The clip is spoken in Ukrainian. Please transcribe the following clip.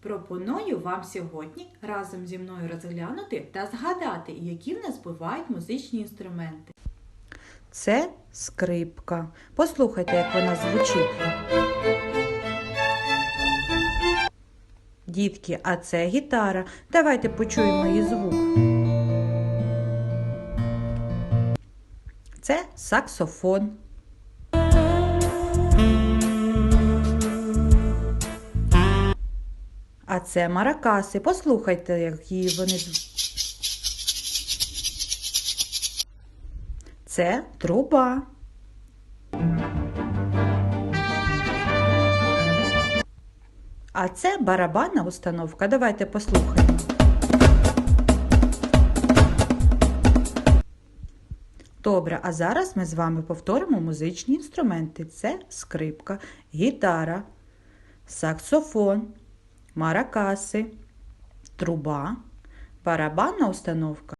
Пропоную вам сьогодні разом зі мною розглянути та згадати, які в нас бувають музичні інструменти. Це скрипка. Послухайте, як вона звучить. Дітки, а це гітара. Давайте почуємо її звук. Це саксофон. А це маракаси. Послухайте, як її вони Це труба. А це барабанна установка. Давайте послухаємо. Добре, а зараз ми з вами повторимо музичні інструменти. Це скрипка, гітара, саксофон, маракаси, труба, барабанна установка